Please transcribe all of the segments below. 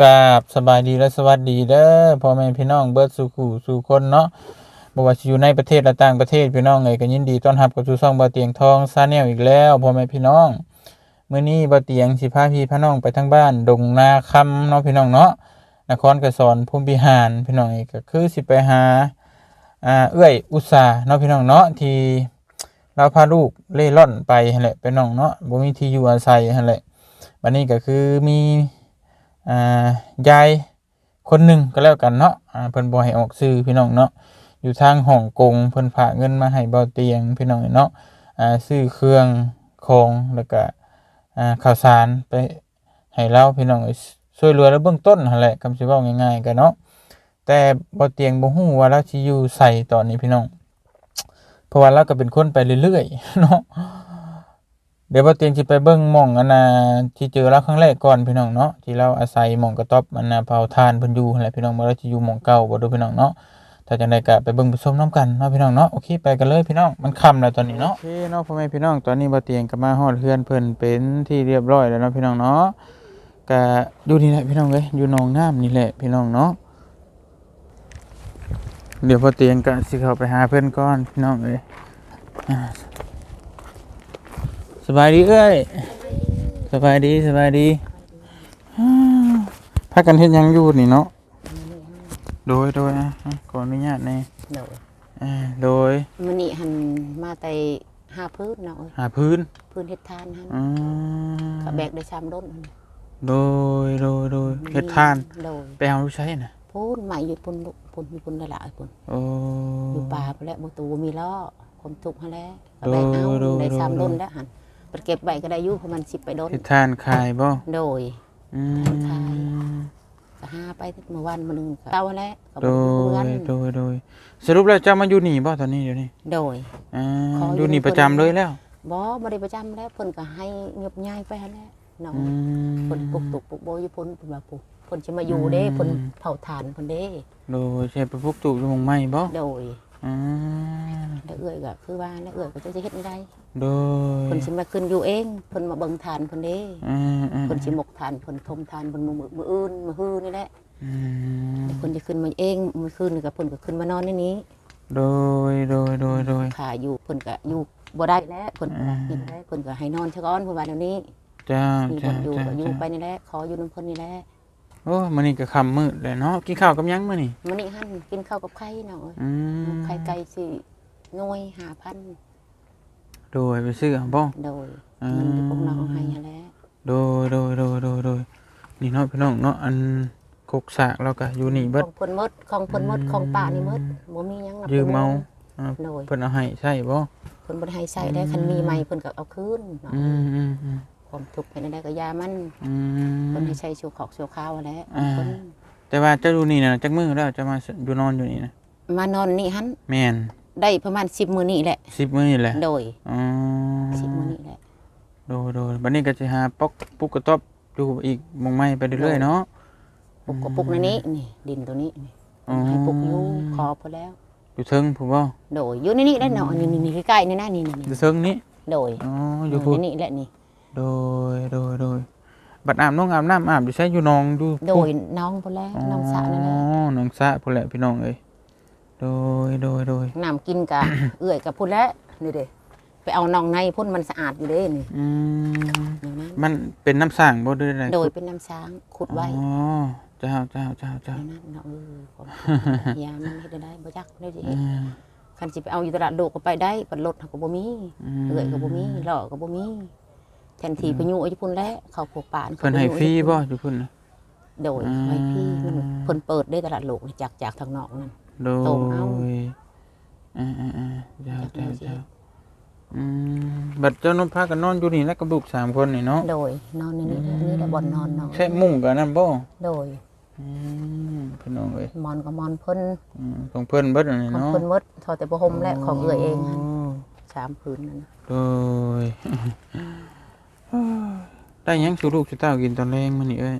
กราบสบายดีและสวัสดีเด้อพ่อแม่พี่น้องเบิร์ดสู่ขู่สู่คนเนาะบ่ว่าสิอยู่ในประเทศและต่างประเทศพี่น้องเอยก็ยินดีต้อนรับกับสู่ช่องบ่เตียงทองซาแนลอีกแล้วพ่อแม่พี่น้องมื้อนี้บ่เตียงสิพาพี่พาน้องไปทางบ้านดงนาคำเนาะพี่น้องเนาะนครกระสอนภูมิพิหารพี่น้องเอยก็คือสิไปหาอ่าเอื้อยอุตสาเนาะพี่น้องเนาะที่เราพาลูกเล่ร่อนไปหั่นแหละพี่น้องเนาะบ่มีที่อยู่อาศัยหั่นแหละบัดนี้ก็คือมี อ่ายายคนหนึ่งก็แล้วกันเนาะอ่าเพิ่นบ่ให้ออกซื้อพี่น้องเนาะอยู่ทางฮ่องกงเพิ่นฝากเงินมาให้เบาเตียงพี่น้องเนาะอ่าซื้อเครื่องของแล้วก็อ่าข้าวสารไปให้เราพี่น้องช่วยเหลือแล้วเบื้องต้นหั่นแหละคำสิเว้าง่ายๆกันเนาะแต่เบาเตียงบ่ฮู้ว่าเราสิอยู่ใส่ตอนนี้พี่น้องเพราะว่าเราก็เป็นคนไปเรื่อยๆเนาะ เดี๋ยวบ่เตียงสิไปเบิ่งหม่องอันน่ะที่เจอเราครั้งแรกก่อนพี่น้องเนาะที่เราอาศัยหม่องกระต๊อบอันน่ะเผาทานเพิ่นอยู่นั่นแหละพี่น้องบ่เราสิอยู่หม่องเก่าบ่ดูพี่น้องเนาะถ้าจังไดก็ไปเบิ่งไปชมน้กันเนาะพี่น้องเนาะโอเคไปกันเลยพี่น้องมันค่ำแล้วตอนนี้เนาะโอเคเนาะพ่อแม่พี่น้องตอนนี้บ่เตียงก็มาฮอดเฮือนเพิ่นเป็นที่เรียบร้อยแล้วเนาะพี่น้องเนาะก็อยู่นี่แหละพี่น้องเอ้ยอยู่หนองน้ำนี่แหละพี่น้องเนาะเดี๋ยวพอเตียงก็สิเข้าไปหาเพิ่อนก่อนพี่น้องเอ้ย บายดีเอ้ยสบายดีสบายดีฮ่าพักกันเฮ็ดหยังอยู่นี่เนาะโดยโดยอะอะขออนุญาตในโดยอ่าโดยมันนี่หันมาแต่ห้าพื้นเนาะหาพื้นพื้นเฮ็ดทานหันอืมก็แบกได้ชามด้นหั่นโดยโดยโดยเฮ็ดทานโดยไปเอาลูกใช้น่ะพูนใหม่อยู่ปุ่นลูกปุ่นมีปุ่นหลายๆปุ่นโอ้อยู่ป่าไปแล้วบ่ตูบ่มีล้อความทุกข์หั่นแหละก็แบกเอาโดยได้ชามโดยด้นแล้วหัน ไปเก็บไว้ก็ได้อยู่ประมาณ10ไปด้นเฮ็ดทานขายบ่โดย อืขาย มก็หาไปเมื่อวันมื้อนึงก็เช้าแล้วก็โดบ่ได้ยเงินโดยโดยสรุปแล้วเจ้ามาอยู่นี่บ่ตอนนี้เดี๋ยวนี้โดย อ่าขออยู่อยู่นี่ในประจำเลยแล้วบ่บ่ได้ประจำแล้วเพิ่นก็ให้เงียบง่ายไปหั่นแหละเนาะอืม เพิ่นปลุกตุกปลุกโบอยู่เพิ่นเพิ่นว่าปลุกเพิ่นสิมาอยู่เด้อืม เพิ่นเผาถ่านเพิ่นเด้ โดยใช่ไปพวกตูบอยู่หมองไม้บ่โดย อืมแล้วเอื้อยก็คือว่าแล้วเอื้อยก็จะสิเฮ็ดได้ โดยเพิ่นสิมาขึ้นอยู่เองเพิ่นมาเบิ่งทานเพิ่นเด้อืมอืมเพิ่นสิหมกทานเพิ่นทมทานเพิ่นมื้อมื้ออื่นมื้อฮื้อนี่แหละอืมเพิ่นจะขึ้นมาเองมื้อคืนนี่ก็เพิ่นก็ขึ้นมานอนในนี้ โดยโดยโดยโดยขาอยู่เพิ่นก็อยู่บ่ได้แล้วเพิ่นก็อืมเฮ็ดได้เพิ่นก็ให้นอนซะก่อนเพิ่นว่าเดี๋ยวนี้เจ้ามีคเจ้านอยู่เจ้าก็อยู่เจ้าไปนี่แหละขออยู่นำเพิ่นนี่แหละโอ้มื้อนี้ก็ค่ำมืดเลยเนาะกินข้าวกับหยังมื้อนี้มื้อนี้หั่นกินข้าวกับไข่เนาะอืมไข่ไก่สิหน่วย5,000 โดยไปซื้อเอาบ่โดยอ่าเงินที่พวกน้องให้หั่นแหละโดยโดยโดยโดยโดยนี่เนาะพี่น้องเนาะอันกกสากเราก็อยู่นี่ขเบิดองเพิ่นหมดของเพิ่นหมดของป่านี่หมดบ่มีหยังนับยืมเมาป็นอ่าโดยเพิ่นเอาให้ใช่บ่เพิ่นบ่ได้ให้ใช้ได้คันมีใหม่เพิ่นก็เอาคืนเนาะอืมอืมอืมความทุกข์เพิ่นได้ก็ยามันอืเพิ่นมให้ใช้ชั่วขอกชั่วคราวนั่นแหละอ่า เพิ่นแต่ว่าเจ้าอยู่นี่น่ะจักมื้อแล้วจะมาอยู่นอนอยู่นี่นะมานอนนี่หั่นแม่น ได้ประมาณ10มื้อนี่แหละ10มื้อนี่แหละโดยอ๋อ10มื้อนี่แหละโดยโดยบัดนี้ก็จะหาปอกปุกกระต๊อบอยู่อีกหมองไม้ไปเรื่อยๆเนาะปลูกก็ปลูกในนี้นี่ดินตัวนี้นี่อ๋อให้ปลูกอยู่ขอพอแล้วอยู่เทิงผมบ่โดยอยู่ในนี้ได้เนาะนี่นี่ๆใกล้ๆนี่นะนี่อยู่ๆเทิงนี้ๆโดยอ๋อออยู่ยู่พุ่นในนี้แหละนี่โดยโดยโดยบัดอาบน้องอาบน้ำอาบอยู่ใช้อยู่หนองดูโดยน้องพอแล้วน้องสระนั่นแหละอ๋อน้องสระพุ่นแหละพี่น้องเอ้ย โดยโดยโดยน้ำกินกะเอื้อยกับพุ่นแล้วนี่เด้ไปเอานองในพุ่นมันสะอาดอยู่เด้นี่อืมอย่างนั้นมันเป็นน้ำสร้างบ่ด้วยอะไรโดยเป็นน้ำช้างขุดไว้อ๋อเจ้าเจ้าเจ้าอเจ้าย่างนั้นเนาะเออของยามันเฮ็ดได้บ่จักได้สิอืเฮ็ดมคันสิไปเอาอยู่ตลาดโลกก็ไปได้ปัดรถเขาก็บ่มีอืมเอื้อยก็บ่มีหล่อก็บ่มีแทนที่ไปอยู่อยู่พุ่นแล้วเขาพวกป่านเพิ่นให้ฟรีบ่อยู่พุ่นน่ะ โดยอืมให้ฟรีมันเพิ่นเปิดได้ตลาดโลกนี่จากจากทางนอกนั่น โดยโตเอาอ่าอ่าอ่าเจ้าจากเจ้านั้นสิเจ้าอืมบัดเจ้านมพากันนอนอยู่นี่แล้วกับลูกสามคนนี่เนาะโดยนอนในนี้แหละนี่แหละบ่อนนอนเนาะใช่มุ้งกับนั่นบ่โดยอืมพี่น้องเอ้ยมอนก็มอนเพิ่นอืมของเพิ่นเบิดอันนี้ของเนาะเพิ่นหมดเทอแต่บ่ห่มและของเอื้อยเองหั่นโสามผืนนั่นนะโดยได้หยังสู่ลูกสู่เต้ากินตอนแรงมื้อนี้เอ้ย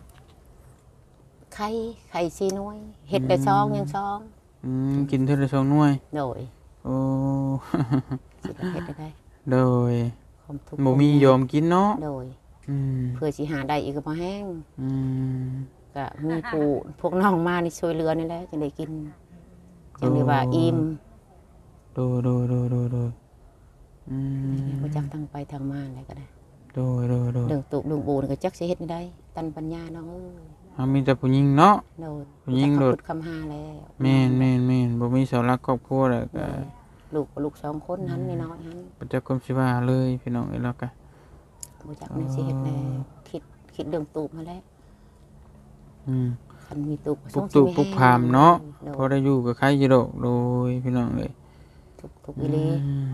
ไข่ไข่ซีน้วยเห็ดได้ซองยังซอง อืมกินเท่าละสองหน่วย โดยโอ้สิได้เห็ดได้ได้โดยความทุกข์บ่มียอมกินเนาะโดยอืมเพื่อสิหาได้อีกก็บ่แห้งอืมก็มีผู้พวกน้องมานี่ช่วยเหลือนี่แหละจังได้กินจังได้ว่าอิ่มโดยโดยโดยโดยโดยอืมบ่จักทางไปทางมาอะไรก็ได้โดยโดยโดยเรื่องตุกเรื่องบูนก็จักสิเฮ็ดนี่ได้ตันปัญญาน้อง เอ้ยเฮามีแต่ผู้หญิงเนาะ โดดผู้หญิงโดด คำหาแล้วแม่นแม่นแม่นบ่มีเสาหลักครอบครัวแล้วก็ ลูกก็ลูกสองคนหันน้อยๆหันบ่จักความสิว่าเลยพี่น้องเอ้ยแล้วก็ บ่จักนี่สิเฮ็ดแน่คิดคิดเรื่องตูบมาแล้วอืม คันมีตูบปลุกตุกปลุกพามเนาะโดพอได้อยู่กับใครอยู่ดอกโดยพี่น้องเอ้ยทุกทุกอีหลี อืม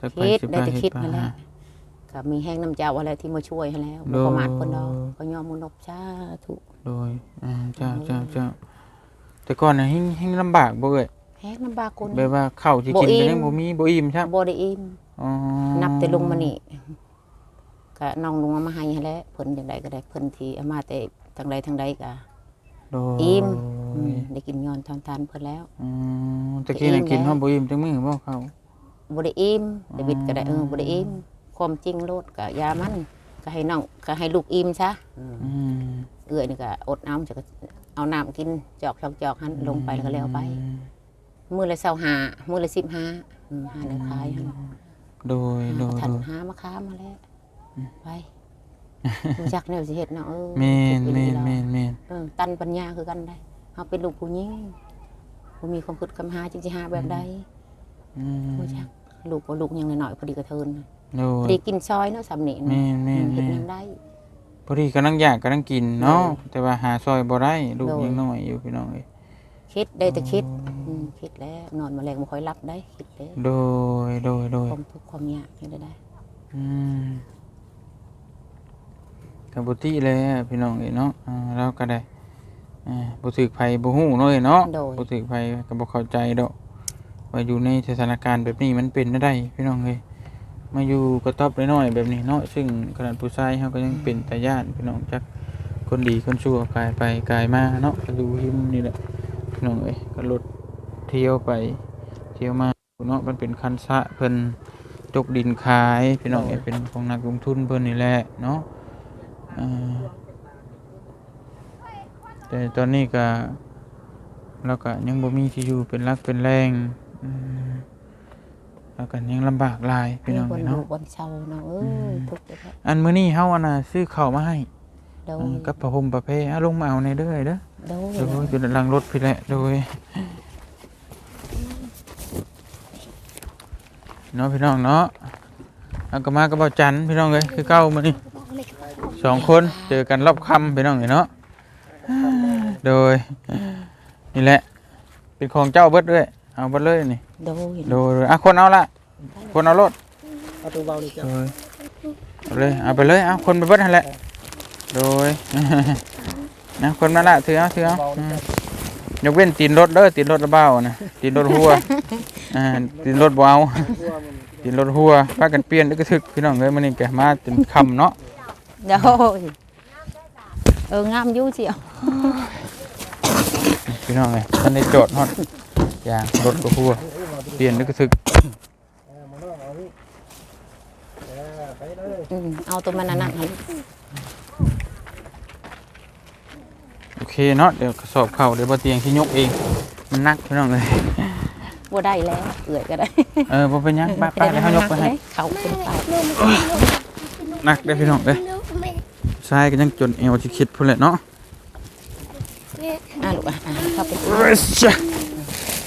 จักไปคิดสิได้ไปแต่เฮ็คิดดไปนั่นแหละหา ก็มีแห้งน้ำเจ้าอะไรที่มาช่วยให้แล้วโดบ่ประมาทเพิ่นดอกก็ยอมมุนบชาถูกโดยอ่าเจ้าเจ้าเจ้าแต่ก่อนน่ะเฮงเฮงลำบากบ่เอ้ยแห้งน้ำบากคนแบบว่าข้าวสิกินบ่อิ่ก็มยังบ่มีบ่อิ่มครับบ่ได้อิ่มอ๋อนับแต่ลงมานี่ก็น้องลุงเอามาให้ให้แล้วเพิ่นจังไดก็ได้เพิ่นที่เอามาแต่ทางใดทางใดก็โดยอิ่มอืมได้กินย้อนทานทานเพิ่นแล้วอืมตะกี้น่ะอิ่มกินแล้วฮอดบ่อิ่มจังมื้อบ่ข้าวบ่ได้อิ่มแต่บิดก็ได้เออบ่ได้อิ่ม ความจริงโลดก็ยามันก็ให้น้องก็ให้ลูกอิ่มซะอืมเอื้อยนี่ก็อดน้ำจะก็เอาน้ำกินจอกจอกจอกหันลงไปแล้วก็แล้วไป มื้อละ25มื้อละ15อืมหาแล้วขายหันโดยโดย ทันโดยหามาค้ามาแล้วไปรู้จักแนวสิเฮ็ดเนาะเออแม่นทุกแม่อีนหลีแม่นแม่นเออตันปัญญาคือกันได้เฮาเป็นลูกผู้หญิงบ่มีความคิดคำหาจริงสิหาแบบใดอืมบ่จัก ลูกบ่ลูกยังน้อยๆพอดีกระเทินโดพย อดีกินซอยเนาะสำนี่แม่นแม่นเฮ็ดแม่หยันงได้ พอดีกำลังอยากกำลังกินเนาะแต่ว่าหาซอยบ่ได้ลูกโดย ยังน้อยอยู่พี่น้องเอ้ยคิดได้แต่คิดอืมคิดแล้วนอนมาแรงบ่ค่อยหลับได้คิดเด้โดยโดยโดย ความทุกข์ความยากเฮ็ดได้ได้อืมกับบุตรีเลยอะพี่น้องเอ้ยเนาะอ่าเราก็ได้อ่าบ่ถึกไผบ่ฮู้เนาะเอ้ยเนาะโดยบ่ถึกไผก็บ่เข้าใจดอก ว่าอยู่ในสถานการณ์แบบนี้มันเป็นได้พี่น้องเอ้ยมาอยู่กระต๊อบน้อยๆแบบนี้เนาะซึ่งขนาดผู้ชายเฮาก็ยังเป็นตาญาติพี่น้องจักคนดีคนชั่วกลายไปกลายมาเนาะก็ดูหิมนี่แหละพี่น้องเอ้ยก็รถเที่ยวไปเที่ยวมาเนาะมันเป็นคันสะเพิ่นจกดินขายพี่น้องเอ้ยเป็นของนักลงทุนเพิ่นนี่แหละเนาะแต่ตอนนี้ก็เราก็ยังบ่มีที่อยู่เป็นรักเป็นแรง แล้วก็ยังลำบากหลายพี่น้องบเอ้นยลูเนาะกบนเชาเนาะเอ้อืมยทุกข์เลยอันมื้อนี้เฮาอันน่ะซื้อข้าวมาให้โดอืมกับผ้าห่มผ้าแพรเอาลงมาเอาในเด้อเด้อโดยโดยอยู่ด้านหลังรถพี่แหละโดยเนาะพี่น้องเนาะเอาก็มากับเบาจันทร์พี่น้องเอ้ยคือเก่ามื้อนี้สองคนเจอกันรอบค่ำไปน้องเนาะโดยนี่แหละเป็นของเจ้าเบิดด้วย เอาเบิดเลยนี่โดยโดยอะคนเอาละคนเอารถเอาตัวเบานี่จ้ะโดยเอาเลยเอาไปเลยเอาคนไปเบิดนั่นแหละโดยนะคนมาละถือเอาถือเอาอืมยกเว้นตีนรถเด้อตีนรถระเบ้านะตีนรถหัวอ่าตีนรถบ่เอาตัวมันตีนรถหัวพากันเปลี่ยนอึกกระทึกพี่น้องเอ้ยมื้อนี้แกมาจนค่ำเนาะโดยเอองามอยู่เสียวพี่น้องไงท่านได้โจทย์ฮอดอ ย่างรถก็หัวเปลี่ยนนึกถึกเออมาลองเอานี่เออไปเลยอืมเอาตัวมันนั่นให้โอเคเนาะเดี๋ยวกระสอบเข่าเดี๋ยวบ่เตียงที่ยกเอง มันหนักพี่น้องเลยบ่ได้แล้วเอื่อยก็ได้ เออบ่เป็นหยังป้าป้าเดี๋ยวเขายกไปให้เขาเป็นเปล่าหนักเด้อพี่น้องเด้อชายก็ยังจนเอวสิคิดพุ่นแหละเนาะอะลูกอะอะเข้าไปเอ้ยจ้ะ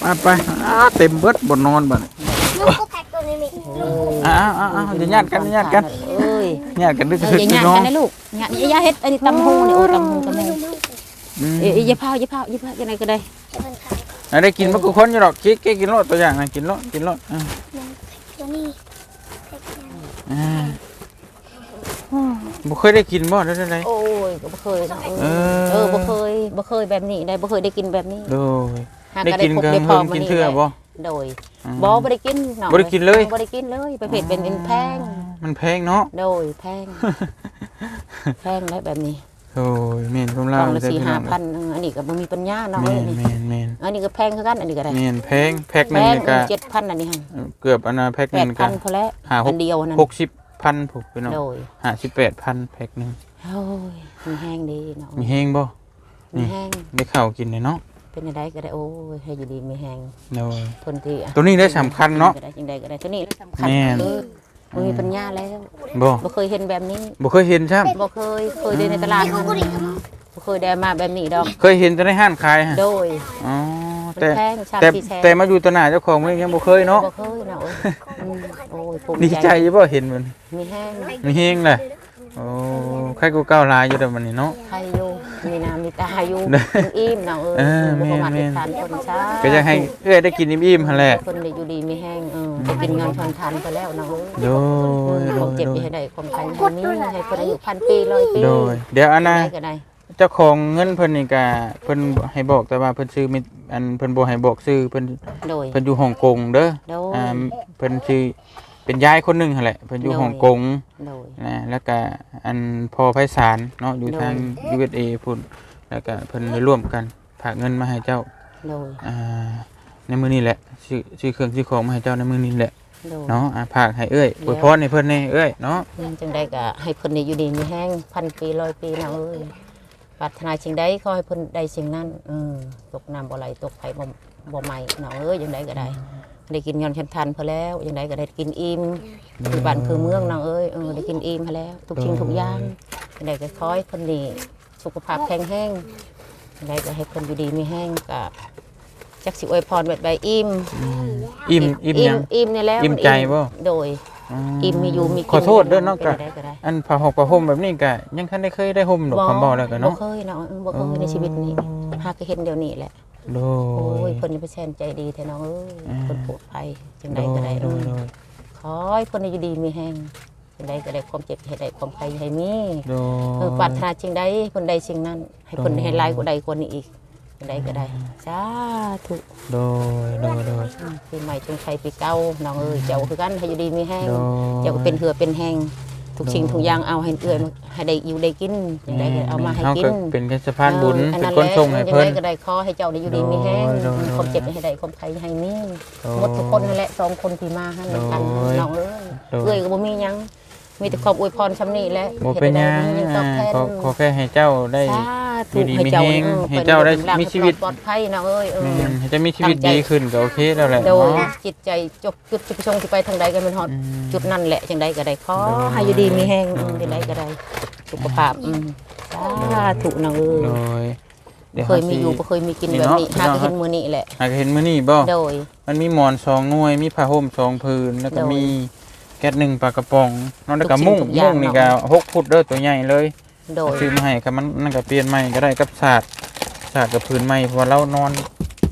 มาไปอ้าเต็มเบิดบ่นอนบัดนี้ลูกก็แพ็กตัวนี้นี่ลูกอ้าวอ้าวอ้าวอย่าญาติกันอย่าญาติกันเอ้ยญาติกันนึกเอถึอกอย่าหพี่ยาดน้อกังนนะลูกหยาดอย่าเฮ็ดอันนี้ตำหูนี่โอ้ตำหูตำหูอืมเอ้ยเอ้ยอย่าพาวอย่าพาวอย่าพาวยังไงก็ได้จะเป็นขาวอะได้กินบ่กูคนอยู่ดอกกิ๊กกิ๊กกินรถตัวอย่างนะกินรถกินรถอ่าตัวนี้อ่าบ่เคยได้กินบ่ได้ได้โอ้ยก็บ่เคยนะเอเอออเออบ่เคยบ่เคยแบบนี้ได้บ่เคยได้กินแบบนี้โดย หาได้กินพบกันได้พเพิ่อมมากินนี่เทื่อแหละบ่โดยอืมบ่บ่ได้กินน้องบ่ได้กินเลยบ่ได้กินเลยประเภทเป็นเป็นแพง มันแพงเนาะโดยแพงแพงแล้วแบบนี้โอ้ยแม่นผมกเล่าล่องละแต่สี่พี่ห้าน้องพันอันนี้ก็บ่มีปัญญาเนาะแม่เอ้ยนนี่แม่นแม่นอันนี้ก็แพงคือกันอันนี้ก็ได้แม่นแพงแพ็คหแพนึงงนี่ก็เจ็ดพันอันนี้หั่นเกือบอันน่ะแพ็คหแปนึดงพัก็นพอแล้วห้าหอักนเดียวนั่นหกสิบ58,000ผูกพี่น้องโดย58,000แพ็คหนึงโอ้ยมีแห้งดีเนาะมีแฮงบ่มีแห้งได้ข้าวกินเลยเนาะ เป็นอะไรก็ได้โอ้ยให้อยู่ดีมีแห้งโดย ทนที่ตัวนี้ได้สำคัญเนาะก็ได้จังใดก็ได้ตัวนี้สำคัญแม่นคือบ่มีปัญญาแล้วบ่บ่เคยเห็นแบบนี้บ่เคยเห็นใช่บ่เคยเคยเดินในตลาดบ่เคยได้มาแบบนี้ดอก เคยเห็นแต่ในห้างขายฮะโดย อ๋อมันแต่แพงชามแต่สี่แสน แต่มาอยู่ตวหน้าเจ้าของมันยังบ่เคยเนาะบ่เคยเนาะโอ้ยอืมโอ้ยภูมิดีใจอยู่บ่เห็นมันมีแห้งมีเฮงเลยโอ้ใครกูก้าวหลายอยู่แต่มันนี่เนาะ ใครอยู่ มีน้ำมีตาอยู่ได้มันอิ่มเนาะเออเออบ่ประมาทแม่เด็นดขาดคนช้าก็จะให้เอ้อยได้กินอิ่มๆหั่นแหละคนได้อยู่ดีมีแห้งเออได้กินเงินทอนทันไปแล้วเนาะโดยโดความยเจ็บโดอยย่าให้ได้ความใครให้มีให้คนอายุพันปีร้อยปีโดยเดี๋ยวอันน่ะได้ก็ได้เจ้าของเงินเพิ่นนี่ก็เพิ่นให้บอกแต่ว่าเพิ่นซื้อมิอันเพิ่นบ่ให้บอกซื้อเพิ่นโดยเพิ่นอยู่ฮ่องกงเด้อโดยอ่าเพิ่นชื่อ เป็นยายคนหนึงหั่นแหละเพิ่นอยู่โดยฮ่องกงโดย นะแล้วก็อันพอไพศาลเนาะอยู่ทาง USA พุ่นแล้วก็เพิ่นได้ร่วมกันฝากเงินมาให้เจ้าโดย อ่าในมื้อนี้แหละซื้อซื้อเครื่องซื้อของมาให้เจ้าในมื้อนี้แหละโดย เนาะอ่าฝากให้เอ้ยอวยพรให้เพิ่นนี่เอ้ยเนาะอืมจังได้ก็ให้เพิ่นได้อยู่ดีมีแห้งพันปีร้อยปีเนาะเอ้ยปรารถนาสิ่งใดขอให้เพิ่นได้สิ่งนั้นเออตกน้ำบ่ไหลตกไฟบ่บ่ไหม้เนาะเอ้ยจังไดก็ได้ ได้กินยอนชันทันพอแล้วจังไดก็ได้กินอิ่มคือบ้านคือเมืองเนาะเอ้ยเออได้กินอิ่มพอแล้ว ทุกสิ่งทุกอย่างจังไดก็ขอให้เพิ่นนี่สุขภาพแข็งแรงจังไดก็ให้เพิ่นอยู่ดีมีแห้งก็จักสิอวยพรแบบใดอิ่มอิ่มอิ่มหยังอิ่มนี่แล้วอิ่มใจบ่โดยอิ่มมีอยู่มีกินขอโทษเด้อเนาะเป็ก็นได้ก็ได้อันผ้าห่มผ้าห่มแบบนี้ก็ยังคันได้เคยได้ห่มดอกคำบอกแล้วก็เนาะบ่เคยเนาะเออบ่เคยในชีวิตนี้หากก็เห็นเดี๋ยวนี้แหละ โดโอ้ยยเพิ่นนี่เป็นแสนใจดีแท้เนาะเอ้ยอ่าเพิ่นปลอดภัยจังโดไดยก็ได้โดเอยอโดยขอให้เพิ่นอยู่ดีมีแฮงจังไดก็ได้ความเจ็บให้ได้ความไข้ให้มีโดเออยปรารถนาสิ่งใดเพิ่นได้สิ่งนั้น ให้เพิ่นโดย ให้หลายกว่าใดกว่านี้อีกจังไดก็ได้สาธุโดยโดยโดยอืมปีใหม่จงชัยปีเก่าน้องเอ้ยเจ้าคือกันให้อยู่ดีมีแฮงโดย เจ้าก็เป็นเหือเป็นแฮง ทุกสิ่งทุกอย่างเอาให้เอื้อยให้ได้อยู่ได้กินจังไดก็เอามาให้กินเฮก็เป็นแค่สะพานบุญอออัเป็นแหคนละส่งให้เพิ่นยังไงก็ได้ขอให้เจ้าได้อยู่ดีมีแห้งโดยโดยความเจ็บให้ได้ความไข้ให้มีโดยหมดทุกคนนั่นแหละสองคนที่มาให้กันโดยน้องเอ้ยโดยเอ้ยก็บ่มีหยังมีแต่ความอวยพรชำนี้แหละบ่เป็นหยังฮ็ดได้บ่มีหยังตอบแทนขอขอแค่ให้เจ้าได้ สาอธุยู่ดีให้มีเจ้าแรงออให้เจ้าได้เป็นมีชีวิต ปลอดภัยน้องเอ้ยเออแม่นให้เจะมีชีวิตตั้งใจดีขึ้นก็โอเคแล้วแหละโดยเนาะ จิตใจจบจุดจุดประสงค์ที่ไปทางใดก็เป็นฮอดอืมจุดนั้นแหละจังใดก็ได้ขอโดยให้อยู่ดีมีแห้งอืมจังใดก็ได้สุขภาพอืมสาธุน้องเอ้โดยยดี๋วเคยมีอยู่บ่เคยมีกินแบบนี้นี่หาเนาะก็เห็นมื้อนี้แหละ หากเห็นมื้อนี้บ่ โดย มันมีหมอนสองหน่วย มีผ้าห่มสองผืน แล้วก็โดยมีแก๊สหนึ่งปลากระป๋องเนอกจากทุกสิ่งมุ้งทุกอย่ามุ้งงนี่เนาะก็หกฟุตเด้อตัวใหญ่เลย โดยซื้อมาให้ครับมันนั่นก็เปลี่ยนใหม่ก็ได้กับศาสตร์ศาสตร์กับพื้นใหม่เพราะว่าเรานอน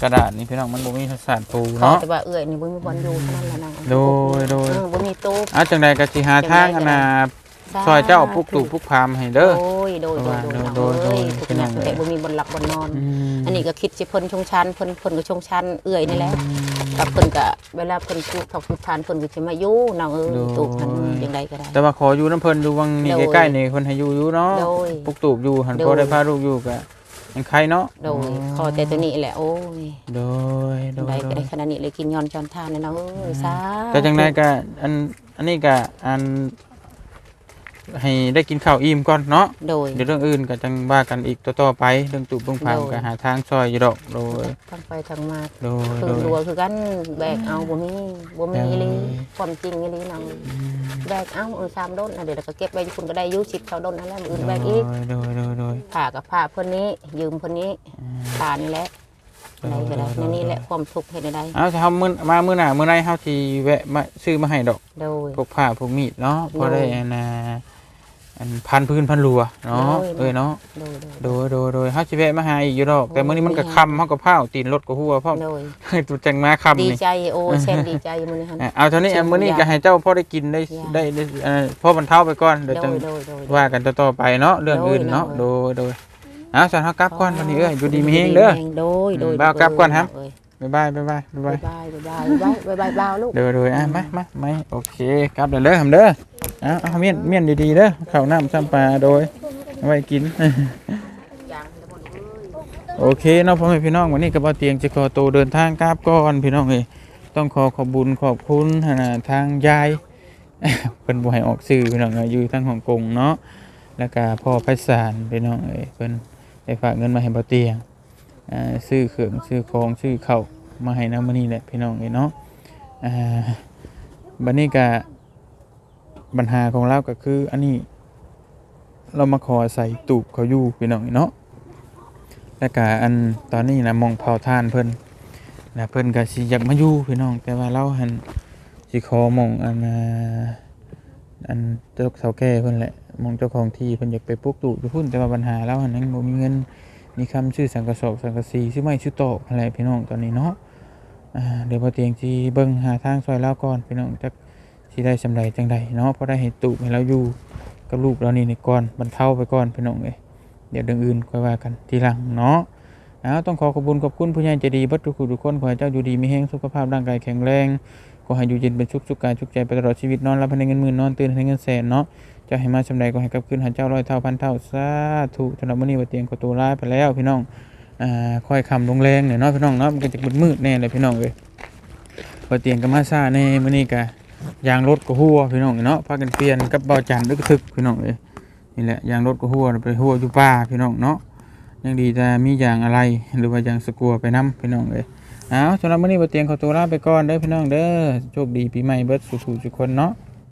กระดาษนี่พี่น้องมันบ่มีศาสตร์ปูขอเนาะแต่ว่าเอื้อยนี่บ่มีบอลอยู่เท่านั้นแหละนะโดยโดยเออบ่มีตู้เอาจังใดก็สิหาทางอันน่ะซอยเจ้าปลุกตู่ปลุกพามให้เด้อ โอ้ยโดยโดยโดยโดยโดยเอ้ยทุกอย่างแต่บ่มีบนหลักบนนอนอืมอันนี้ก็คิดสิเพิ่นชงชันเพิ่นเพิ่นก็ชงชันเอื้อยนี่แหละ กับเพิ่นก็เวลาเพิ่นจุกทอกทุกทานเพิ่นก็สิมาอยู่น้องเอ้ยตูกมันจังไดก็ได้ แต่ว่าขออยู่น้ำเพิ่นอยู่วังนี่โดยใกล้ๆนี่เพิ่นให้อยู่อยู่เนาะโดยปลุกตู่อยู่หันโดยพอได้พาลูกอยู่ก็ยังใครเนาะโดยขอแต่ตัวนี้แหละโอ้ยโดยโดยได้โดก็ยได้ขนาดนี้เลยกินย้อนจอนทานนะน้องเอ้ยสาแต่จังไดก็อันอันนี้ก็อัน ให้ได้กินข้าวอิ่มก่อนเนาะโดย เดี๋ยวเรื่องอื่นก็จังว่ากันอีกต่อๆไปเรื่องตู่เบิ่งพามโดย ก็หาทางซอยอยู่ดอกโดยทั้งไปทั้งมาโดยคืโดอย รัวคือกันแบกเอาบ่มีบ่มีโดยอีหลีความจริงอีหลีน้องแบกเอาเออสามด้นอะเดี๋ยวเราก็เก็บไว้คุณก็ได้อยุสิบเท่าด้นนั่นแหละมื้ออื่นแบกอีกโดยโดยโดย ผ่ากับผ่าเพิ่นนี้ ยืมเพิ่นนี้ผ่านี่แหละอะไรก็ได้นั่นนี่แหละความทุกข์เฮ็ดได้เอาถ้าเฮามื้อมามื้อหน้ามื้อใดเฮาสิแวะมาซื้อมาให้ดอกโดย พวกผ้าพวกมีดเนาะพอโดยได้อันน่ะ อันพันพื้นพันรัวเนาะโดยเอ้ยเนาะโดยโดยโดยโดยโดยเฮาสิแวะมาหาอีกอยู่ดอก แต่มื้อนี้มันก็โอ้ยค่ำเฮาก็พร้าวตีนรถก็หัวพร้อมโดยตัวจังมาค่ำดีนี่ใจโอ้แซนดีใจมื้อนี้หั่นอะเอาเท่านี้อะมื้อนี้ก็ให้เจ้าพ่อได้กินได้อย่าได้ได้เอ่อพอบรรเทาไปก่อนเดี๋ยวโดจังยโดยโดยว่ากันต่อๆไปเนาะเรื่องอื่นเนาะโดโดยยโดยเอาสันเฮากลับก่อนวันนี้เอ้ยอยู่ดีมีเฮงเด้อโดยโดยบ่าวกลับก่อนครับเอ้ย บ๊ายบายบ๊ายบายบ๊ายบาบ๊ายยบายบ๊ายบายบ๊ายบายบ๊ายบายบ่าวลูก เดี๋ยวเดี๋ยวอะมามาไม่โอเคครับเดี๋ยวเด้อทำเด้อเอาเอาเมียนเมียนดีๆเด้อข้าวน้ำซ้ำปลาโดยเอาไว้กิน โอเคเนาะพ่อแม่พี่น้องวันนี้กับว่าเตียงจะขอตัวเดินทางกลับก่อนพี่น้องเอ้ยต้องขอขอบบุญขอบคุณนะทางยาย เพิ่นบ่ให้ออกชื่อพี่น้องเอ้ยอยู่ทางฮ่องกงเนาะแล้วก็พ่อไพศาลพี่น้องเอ้ยเพิ่นได้ฝากเงินมาให้บ่เตียงอ่า ซื้อเครื่องซื้อของซื้อเข้ามาให้น้ำมื้อนี้แหละพี่น้องเอ้ยเนาะบัดนี้ก็ปัญหาของเราก็คืออันนี้ เรามาขอใส่ตูบเขาอยู่พี่น้องเอ้ยเนาะแล้วก็อันตอนนี้นะมองเผาทานเพิ่นนะเพิ่นก็สิอยากมาอยู่พี่น้องแต่ว่าเราหันสิขอมองอันอันเจ้าเสาแก่เพิ่นแหละมองเจ้าของที่เพิ่นอยากไปปลูกตู่อยู่พุ่นแต่ว่าปัญหาเราหันนั้นบ่มีเงิน มีคำชื่อสังกะสอกสังกะสีชื่อไม้ชื่อโตอกอะไรพี่น้องตอนนี้เนาะเดี๋ยวพอเตียงสิเบิ่งหาทางซอยเราก่อนพี่น้องจักสิได้สำไรจังใดเนาะเพราะได้เห็นตู่ให้เราอยู่กับลูกเรานี่นี่ก่อนบรรเทาไปก่อนพี่น้องเอ้ยเดี๋ยวเรื่องอื่นค่อยว่ากันทีหลังเนาะเอาต้องขอขอบคุณขอบคุณผู้ใหญ่ใจดีบัดทุกผู้ทุกคนขอให้เจ้าอยู่ดีมีแรงสุขภาพร่างกายแข็งแรง อให้อยู่เย็นเป็นสุขสุขกายสุขใจไปตลอดชีวิตนอนรับให้เงินหมื่นนอนตื่นให้เงินแสนเนาะจะให้มาชำใดก็ให้กลับคืนหาเจ้าร้อยเท่าพันเท่าสาธุสำหรับวันนี้ว่าเตียงก็ตัวร้ายไปแล้วพี่น้องอ่าค่อยคำลงแรงหน่อยเนาะพี่น้องเนาะมันก็จะมืดๆแน่เลยพี่น้องเอ้ยว่าเตียงก็มาซาในมื้อนี้ก็ยางรถก็หัวพี่น้องเนาะพากันเปลี่ยนกับเบาจันดึกทึกพี่น้องเอ้ยนี่แหละยางรถก็หัวไปหัวอยู่ป่าพี่น้องเนาะยังดีแต่มียางอะไรหรือว่ายางสกัวไปนํพี่น้องเอ้ย เอาสำหรับมื้อนี้บ่เตียงขอตัวลาไปก่อนเด้อพี่น้องเด้อโชคดีปีใหม่เบิดสุขๆทุกคนเนาะ